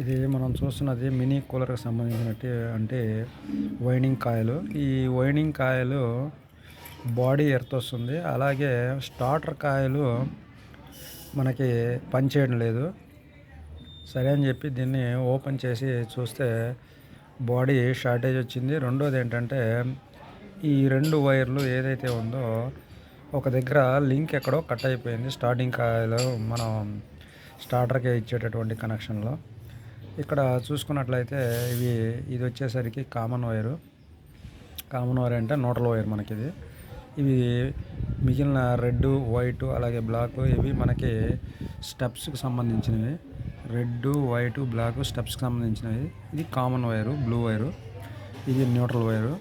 ఇది మనం చూస్తున్నది మినీ కూలర్కి సంబంధించినట్టు అంటే వైనింగ్ కాయలు. ఈ వైనింగ్ కాయలు బాడీ ఎర్త్ వస్తుంది. అలాగే స్టార్టర్ కాయలు మనకి పనిచేయడం లేదు. సరే అని చెప్పి దీన్ని ఓపెన్ చేసి చూస్తే బాడీ షార్టేజ్ వచ్చింది. రెండోది ఏంటంటే ఈ రెండు వైర్లు ఏదైతే ఉందో ఒక దగ్గర లింక్ ఎక్కడో కట్ అయిపోయింది. స్టార్టింగ్ కాయలు మనం స్టార్టర్కే ఇచ్చేటటువంటి కనెక్షన్లో. ఇక్కడ చూసుకున్నట్లయితే ఇవి ఇది వచ్చేసరికి కామన్ వైరు కామన్ వైర్ అంటే నోటల్ వైర్ మనకి ఇది ఇవి మిగిలిన రెడ్ వైట్ అలాగే బ్లాక్ ఇవి మనకి స్టెప్స్కి సంబంధించినవి. రెడ్ వైట్ బ్లాక్ స్టెప్స్కి సంబంధించినవి. ఇది కామన్ వైరు బ్లూ వైరు ఇది న్యూట్రల్ వైరు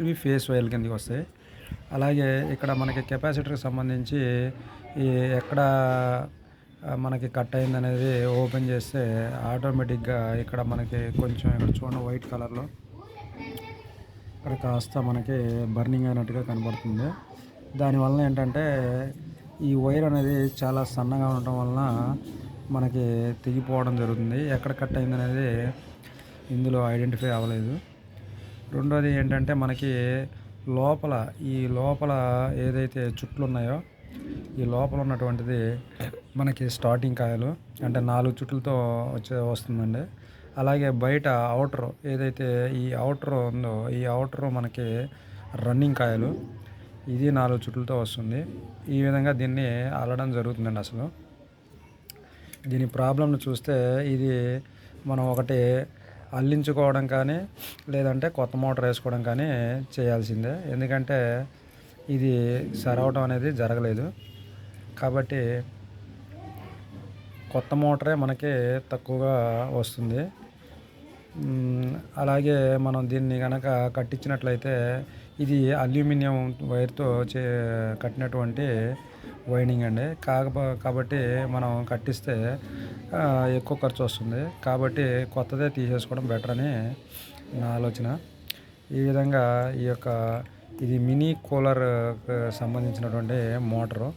ఇవి ఫేస్ వైర్ కిందకి వస్తాయి. అలాగే ఇక్కడ మనకి కెపాసిటర్కి సంబంధించి ఈ ఎక్కడ మనకి కట్ అయింది అనేది ఓపెన్ చేస్తే ఆటోమేటిక్గా ఇక్కడ మనకి కొంచెం ఇక్కడ చూడండి వైట్ కలర్లో. ఇక్కడ కాస్త మనకి బర్నింగ్ అయినట్టుగా కనబడుతుంది. దానివల్ల ఏంటంటే ఈ వైర్ అనేది చాలా సన్నగా ఉండటం వలన మనకి తెగిపోవడం జరుగుతుంది. ఎక్కడ కట్ అయింది అనేది ఇందులో ఐడెంటిఫై అవ్వలేదు. రెండోది ఏంటంటే మనకి లోపల ఈ లోపల ఏదైతే చుట్లు ఉన్నాయో ఈ లోపల ఉన్నటువంటిది మనకి స్టార్టింగ్ కాయలు అంటే నాలుగు చుట్లతో వచ్చే వస్తుందండి. అలాగే బయట అవుటర్ ఏదైతే ఈ అవుటర్ ఉందో ఈ అవుటర్ మనకి రన్నింగ్ కాయలు ఇది నాలుగు చుట్లతో వస్తుంది. ఈ విధంగా దీన్ని అల్లడం జరుగుతుందండి అసలు. దీని ప్రాబ్లమ్ను చూస్తే ఇది మనం ఒకటి అల్లించుకోవడం కానీ లేదంటే కొత్త మోటార్ వేసుకోవడం కానీ చేయాల్సిందే. ఎందుకంటే ఇది సరవటం అనేది జరగలేదు. కాబట్టి కొత్త మోటరే మనకి తక్కువగా వస్తుంది. అలాగే మనం దీన్ని కనుక కట్టించినట్లయితే ఇది అల్యూమినియం వైర్తో చే కట్టినటువంటి వైండింగ్ అండి. కాకపో కాబట్టి మనం కట్టిస్తే ఎక్కువ ఖర్చు వస్తుంది. కాబట్టి కొత్తదే తీసేసుకోవడం బెటర్ అని నా ఆలోచన. ఈ విధంగా ఈ యొక్క ఇది మినీ కూలర్ సంబంధించినటువంటి మోటరు.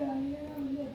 Đồ chơi.